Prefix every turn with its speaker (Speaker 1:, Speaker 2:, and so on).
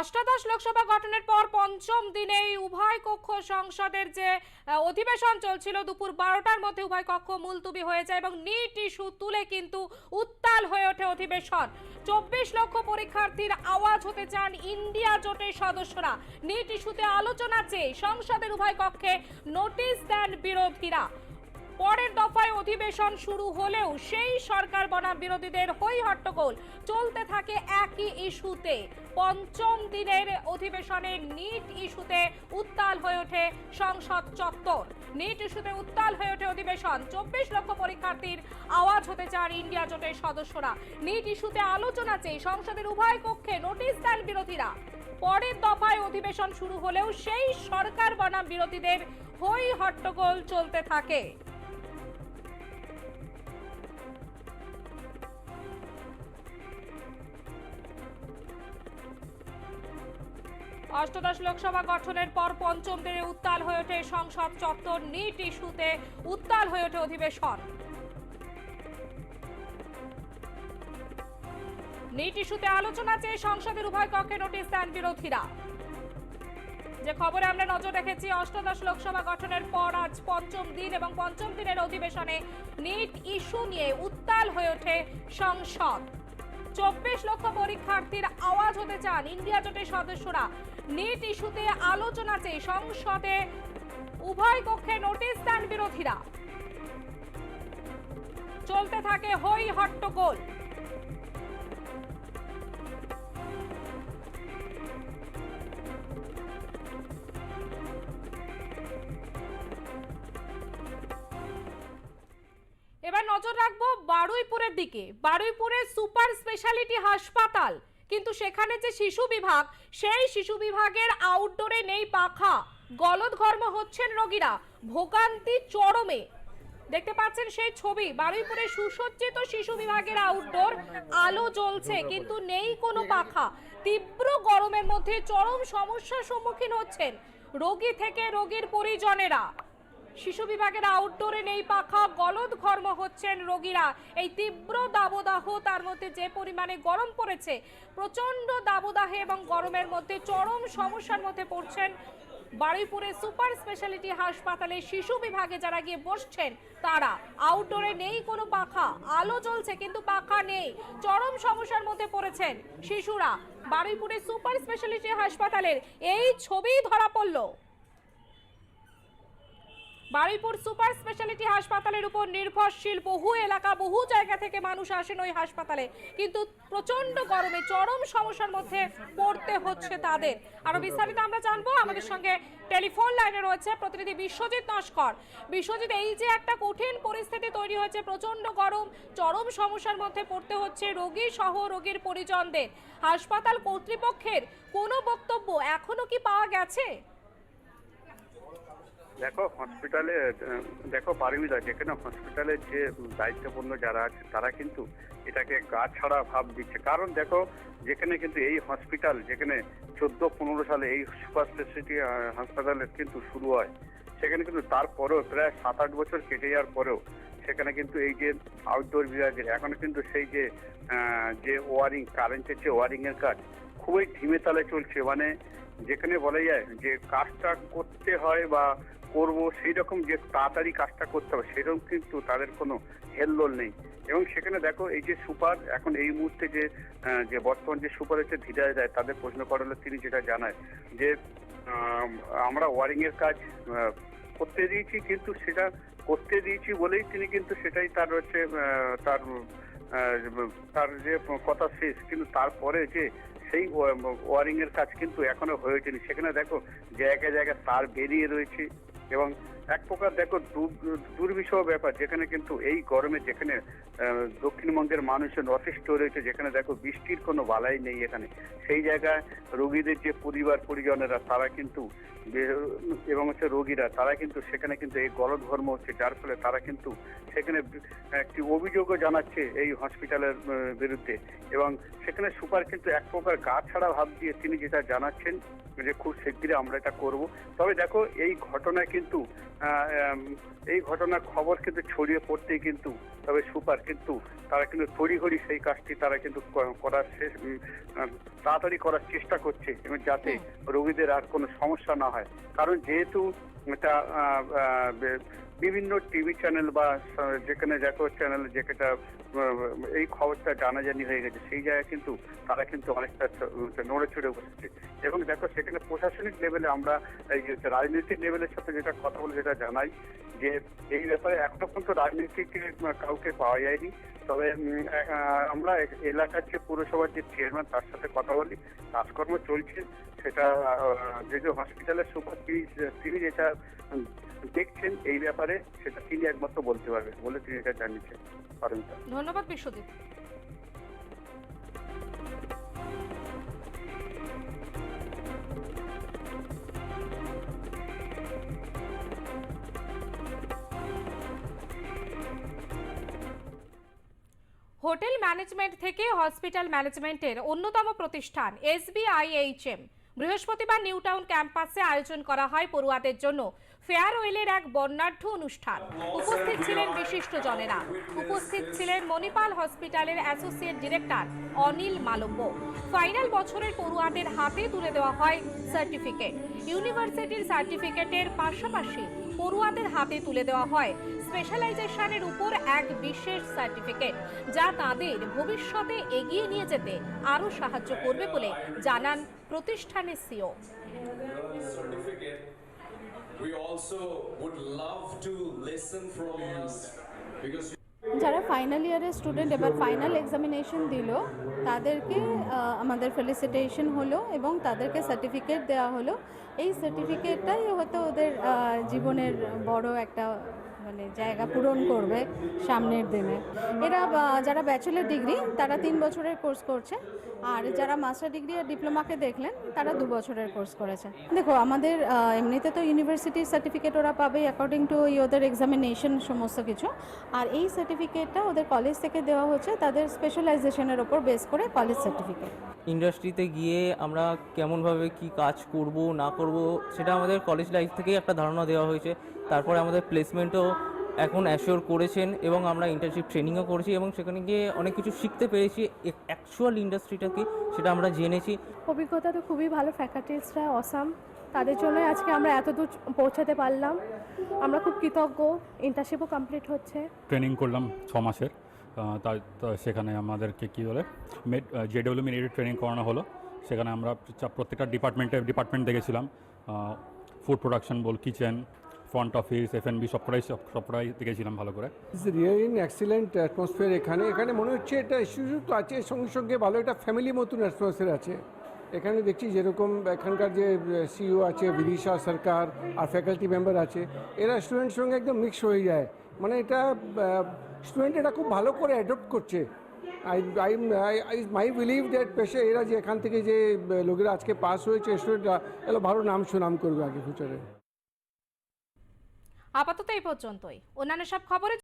Speaker 1: অষ্টাদশ লোকসভা গঠনের পর পঞ্চম দিনে উভয় কক্ষ সংসদের যে অধিবেশন চলছিল দুপুর বারোটার মধ্যে উভয় কক্ষ মুলতুবি হয়ে যায় এবং নিট ইস্যু তুলে কিন্তু উত্তাল হয়ে ওঠে অধিবেশন। চব্বিশ লক্ষ পরীক্ষার্থীর আওয়াজ হতে চান ইন্ডিয়া জোটের সদস্যরা। নিট ইস্যুতে আলোচনা চেয়ে সংসদের উভয় কক্ষে নোটিশ দেন বিরোধীরা। পরের দফায় অধিবেশন শুরু হলেও সেই সরকার বনাম বিরোধীদের হই হট্টগোল চলতে থাকে একই ইস্যুতে। পঞ্চম দিনের অধিবেশনে নিট ইস্যুতে উত্তাল হয়ে ওঠে সংসদ চত্বর। নিট ইস্যুতে উত্তাল হয়ে ওঠে অধিবেশন। চব্বিশ লক্ষ পরীক্ষার্থীর আওয়াজ হতে চান ইন্ডিয়া জোটের সদস্যরা। নিট ইস্যুতে আলোচনা চেয়ে সংসদের উভয় কক্ষে নোটিশ দেন বিরোধীরা। পরের দফায় অধিবেশন শুরু হলেও সেই সরকার বনাম বিরোধীদের হই হট্টগোল চলতে থাকে। অষ্টদশ লোকসভা গঠনের পর পঞ্চম দিনে উত্তাল হয়ে ওঠে সংসদ চত্বর, নিট ইস্যুতে উত্তাল হয়ে ওঠে অধিবেশন। নিট ইস্যুতে আলোচনা চেয়ে সংসদের উভয় কক্ষে নোটিশ দেন বিরোধীরা। যে খবরে আমরা নজর রেখেছি, অষ্টদশ লোকসভা গঠনের পর আজ পঞ্চম দিন এবং পঞ্চম দিনের অধিবেশনে নিট ইস্যু নিয়ে উত্তাল হয়ে ওঠে সংসদ। চব্বিশ লক্ষ পরীক্ষার্থীর আওয়াজ হতে চান ইন্ডিয়া জোটের সদস্যরা। নিট ইস্যুতে আলোচনা চেয়ে সংসদে উভয় কক্ষে নোটিশ দেন বিরোধীরা। চলতে থাকে হই হট্টগোল এবার নজর রাখব বারুইপুরের দিকে। বারুইপুরের সুপার স্পেশালিটি হাসপাতাল। কিন্তু সেখানে যে শিশু বিভাগ সেই শিশু বিভাগের আউটডোরে নেই পাখা। গলদঘর্ম হচ্ছেন রোগীরা। ভোগান্তি চরমে। দেখতে পাচ্ছেন সেই ছবি। বারুইপুরে সুসজ্জিত শিশু বিভাগের আউটডোর আলো জ্বলছে কিন্তু নেই কোনো পাখা। তীব্র গরমের মধ্যে চরম সমস্যার সম্মুখীন হচ্ছেন রোগী থেকে রোগীর পরিজনেরা। শিশু বিভাগের আউটডোরে নেই পাখা, গলদ ঘর্ম হচ্ছেন রোগীরা। এই তীব্র দাবদাহ, তার মধ্যে যে পরিমাণে গরম পড়েছে প্রচণ্ড দাবদাহে এবং গরমের মধ্যে চরম সমস্যার মধ্যে পড়ছেন বারুইপুরের সুপার স্পেশালিটি হাসপাতালে শিশু বিভাগে যারা গিয়ে বসছেন, তারা আউটডোরে নেই কোনো পাখা, আলো জ্বলছে কিন্তু পাখা নেই। চরম সমস্যার মধ্যে পড়েছেন শিশুরা। বারুইপুরের সুপার স্পেশালিটি হাসপাতালের এই ছবি ধরা পড়ল। বারুইপুর সুপার স্পেশালিটি হাসপাতালের উপর নির্ভরশীল বহু এলাকা, বহু জায়গা থেকে মানুষ আসেন ওই হাসপাতালে। কিন্তু প্রচণ্ড গরমে, চরম সমস্যার মধ্যে পড়তে হচ্ছে তাদের। আরও বিস্তারিত আমরা জানব। আমাদের সঙ্গে টেলিফোন লাইনে রয়েছে প্রতিনিধি বিশ্বজিৎ নস্কর। বিশ্বজিৎ, এই যে একটা কঠিন পরিস্থিতি তৈরি হয়েছে প্রচণ্ড গরম, চরম সমস্যার মধ্যে পড়তে হচ্ছে রোগী সহ রোগীর পরিজনদের। হাসপাতাল কর্তৃপক্ষের কোনো বক্তব্য এখনও কি পাওয়া গেছে?
Speaker 2: দেখো হসপিটালে দেখো পারমিদা যেখানে হসপিটালে যে দায়িত্বপূর্ণ যারা আছে, তারা কিন্তু এটাকে গা ছাড়া ভাব দিচ্ছে। কারণ দেখো, যেখানে কিন্তু এই হসপিটাল যেখানে চোদ্দ, পনেরো সালে এই সুপার স্পেশালিটি হাসপাতালে কিন্তু শুরু হয়, সেখানে কিন্তু তারপরেও প্রায় সাত আট বছর কেটে যাওয়ার পরেও সেখানে কিন্তু এই যে আউটডোর বিভাগের, এখনও কিন্তু সেই যে যে ওয়ারিং কারেন্টের যে ওয়ারিং এর কাজ খুবই ধিমে তালে চলছে। মানে যেখানে বলা যায় যে, কাজটা করতে হয় বা করব সেই রকম যে তাড়াতাড়ি কাজটা করতে হবে, সেরকম কিন্তু তাদের কোনো হেলদোল নেই। এবং সেখানে দেখো, এই যে সুপার, এখন এই মুহূর্তে যে যে বর্তমান যে সুপার হচ্ছে ধীরে যায় তাদের প্রশ্ন করা হলে, তিনি যেটা জানায় যে আমরা ওয়ারিং এর কাজ করতে দিয়েছি, কিন্তু সেটা করতে দিয়েছি বলেই তিনি কিন্তু সেটাই তার হচ্ছে তার তার যে কথা শেষ। কিন্তু তারপরে যে সেই ওয়ারিং এর কাজ কিন্তু এখনও হয়ে ওঠেনি। সেখানে দেখো, জায়গায় জায়গায় তার বেরিয়ে রয়েছে। এবং এক প্রকার দেখো দুর্বিষহ ব্যাপার, যেখানে কিন্তু এই গরমে যেখানে দক্ষিণবঙ্গের মানুষের নথিষ্ঠ রয়েছে, যেখানে দেখো বৃষ্টির কোনো বালাই নেই এখানে। সেই জায়গায় রোগীদের যে পরিবার, পরিজনেরা, তারা কিন্তু এবং হচ্ছে রোগীরা, তারা কিন্তু সেখানে কিন্তু এই গলধর্ম হচ্ছে, যার ফলে তারা কিন্তু সেখানে একটি অভিযোগও জানাচ্ছে এই হসপিটালের বিরুদ্ধে। এবং সেখানে সুপার কিন্তু এক প্রকার গা ছাড়া ভাব দিয়ে তিনি যেটা জানাচ্ছেন যে খুব শিগগিরই আমরা এটা করব। তবে দেখো এই ঘটনায় কিন্তু এই ঘটনার খবর কিন্তু ছড়িয়ে পড়তে কিন্তু তবে সুপার কিন্তু তারা কিন্তু তড়িঘড়ি সেই কাজটি তারা কিন্তু করার শেষ তাড়াতাড়ি করার চেষ্টা করছে এবং যাতে রোগীদের আর কোনো সমস্যা না হয়। কারণ যেহেতু এটা বিভিন্ন টিভি চ্যানেল বা যেখানে দেখো চ্যানেল যেটা এই খবরটা জানাজানি হয়ে গেছে। সেই জায়গায় কিন্তু তারা কিন্তু অনেকটা নড়ে চড়ে বসেছে। এবং দেখো, সেখানে প্রশাসনিক লেভেলে আমরা এই রাজনৈতিক লেভেলের সাথে যেটা কথা বলে যেটা জানাই যে, এই ব্যাপারে এখনও পর্যন্ত রাজনীতিক কাউকে পাওয়া যায়নি। তবে আমরা এলাকার যে পুরসভার যে চেয়ারম্যান তার সাথে কথা বলি। কাজকর্ম চলছে। সেটা যে যে হসপিটালের সুপার তিনি তিনি যেটা দেখছেন। এই ব্যাপারে সেটা তিনি একমাত্র বলতে পারবেন বলে তিনি এটা জানিয়েছেন। পারেন
Speaker 1: ধন্যবাদ বিশ্বজিৎ। হোটেল ম্যানেজমেন্ট থেকে হসপিটাল ম্যানেজমেন্টের অন্যতম প্রতিষ্ঠান এসবিআইএইচএম। বৃহস্পতিবার নিউ টাউন ক্যাম্পাসে আয়োজন করা হয় পড়ুয়াদের জন্য ফেয়ারওয়েলের এক বর্ণাঢ্য অনুষ্ঠান। উপস্থিত ছিলেন বিশিষ্ট জনেরা। উপস্থিত ছিলেন মণিপাল হসপিটালের associate director Anil Malviya. Final বছরের পড়ুয়াদের হাতে তুলে দেওয়া হয় সার্টিফিকেট। ইউনিভার্সিটির সার্টিফিকেটের পাশাপাশি পড়ুয়াদের হাতে তুলে দেওয়া হয় স্পেশালাইজেশনের উপর এক বিশেষ সার্টিফিকেট যা তাদের ভবিষ্যতে এগিয়ে নিয়ে যেতে আরও সাহায্য করবে বলে জানান প্রতিষ্ঠানের সিও
Speaker 3: because
Speaker 4: যারা ফাইনাল ইয়ারের স্টুডেন্ট এবার ফাইনাল এক্সামিনেশন দিল তাদেরকে আমাদের ফেলিসিটেশন হলো এবং তাদেরকে সার্টিফিকেট দেওয়া হলো। এই সার্টিফিকেটটাই হয়তো ওদের জীবনের বড় একটা মানে জায়গা পূরণ করবে সামনের দিনে। এরা যারা ব্যাচেলার ডিগ্রি তারা তিন বছরের কোর্স করছে। আর যারা মাস্টার ডিগ্রি আর ডিপ্লোমাকে দেখলেন, তারা দু বছরের কোর্স করেছে। দেখো, আমাদের এমনিতে তো ইউনিভার্সিটির সার্টিফিকেট ওরা পাবে অ্যাকর্ডিং টু ওদের এক্সামিনেশন সমস্ত কিছু। আর এই সার্টিফিকেটটা ওদের কলেজ থেকে দেওয়া হচ্ছে তাদের স্পেশালাইজেশনের ওপর বেস করে কলেজ সার্টিফিকেট
Speaker 5: ইন্ডাস্ট্রিতে গিয়ে আমরা কেমনভাবে কি কাজ করব, না করব, সেটা আমাদের কলেজ লাইফ থেকেই একটা ধারণা দেওয়া হয়েছে। তারপরে আমাদের প্লেসমেন্টও এখন অ্যাসিওর করেছেন এবং আমরা ইন্টার্নশিপ ট্রেনিংও করেছি এবং সেখানে গিয়ে অনেক কিছু শিখতে পেরেছি। অ্যাকচুয়াল ইন্ডাস্ট্রিটা কি সেটা আমরা জেনেছি।
Speaker 6: অভিজ্ঞতা তো খুবই ভালো ফ্যাকাল্টিসরা অসাম তাদের জন্যই আজকে আমরা এত দূর পৌঁছাতে পারলাম। আমরা খুব কৃতজ্ঞ ইন্টার্নশিপও কমপ্লিট হচ্ছে।
Speaker 7: ট্রেনিং করলাম ছ মাসের। সেখানে আমাদেরকে কী বলে মেড জেডব্লিউ মিনিটেড ট্রেনিং করানো হলো। সেখানে আমরা প্রত্যেকটা ডিপার্টমেন্টে ডিপার্টমেন্ট দেখেছিলাম। ফুড প্রোডাকশন বল kitchen front office F B সবকটাই সব সবকটাই দেখেছিলাম ভালো করে।
Speaker 8: ইটস রিয়েলি এক্সিলেন্ট অ্যাটমসফিয়ার এখানে। এখানে মনে হচ্ছে এটা ইস্যু তো আছে, সঙ্গে সঙ্গে ভালো একটা ফ্যামিলি মতন অ্যাটমসফিয়ার আছে। এখানে দেখছি যেরকম এখানকার যে সিইও আছে বিদিশা সরকার আর ফ্যাকাল্টি মেম্বার আছে, এরা স্টুডেন্টের সঙ্গে একদম মিক্স হয়ে যায়। মানে এটা স্টুডেন্ট এটা খুব ভালো করে অ্যাডপ্ট করছে। I I I my believe that পেশে এরা যে এখান থেকে যে লোকেরা আজকে পাস হয়েছে স্টুডেন্টরা এরা ভালো নাম সুনাম করবে আগে ফিউচারে
Speaker 1: আপাতত এই পর্যন্তই। অন্যান্য সব খবরে